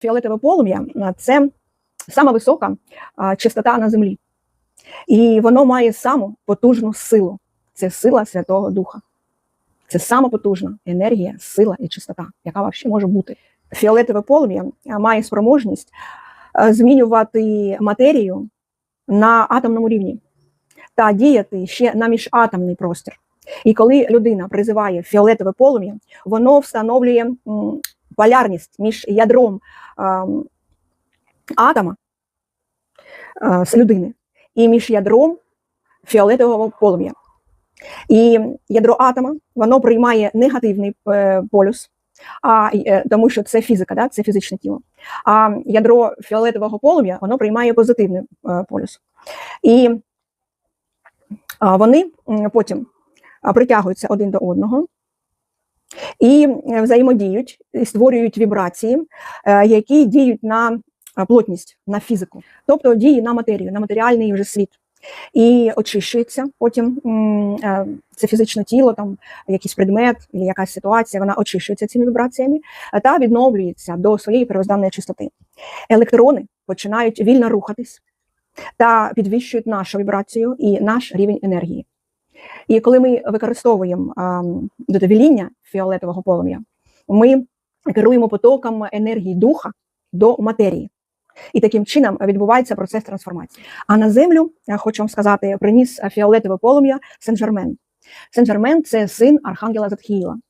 Фіолетове полум'я це сама висока частота на землі. І воно має саму потужну силу. Це сила Святого Духа. Це сама потужна енергія, сила і чистота, яка взагалі може бути. Фіолетове полум'я має спроможність змінювати матерію на атомному рівні та діяти ще на міжатомний простір. І коли людина призиває фіолетове полум'я, воно встановлює полярність між ядром атома з людини і між ядром фіолетового полум'я. І ядро атома воно приймає негативний е, полюс, а, е, тому що це фізика, да? це фізичне тіло. А ядро фіолетового полум'я воно приймає позитивний е, полюс. І вони потім притягуються один до одного і е, взаємодіють, і створюють вібрації, е, які діють на е, плотність, на фізику, тобто дії на матерію, на матеріальний вже світ. І очищується потім це фізичне тіло, там якийсь предмет, якась ситуація, вона очищується цими вібраціями та відновлюється до своєї первозданної чистоти. Електрони починають вільно рухатись та підвищують нашу вібрацію і наш рівень енергії. І коли ми використовуємо додовіління фіолетового полум'я, ми керуємо потоком енергії духа до матерії. І таким чином відбувається процес трансформації. А на землю, я хочу вам сказати, приніс фіолетове полум'я Сен-Жермен. Сен-Жермен – це син Архангела Задхіїла.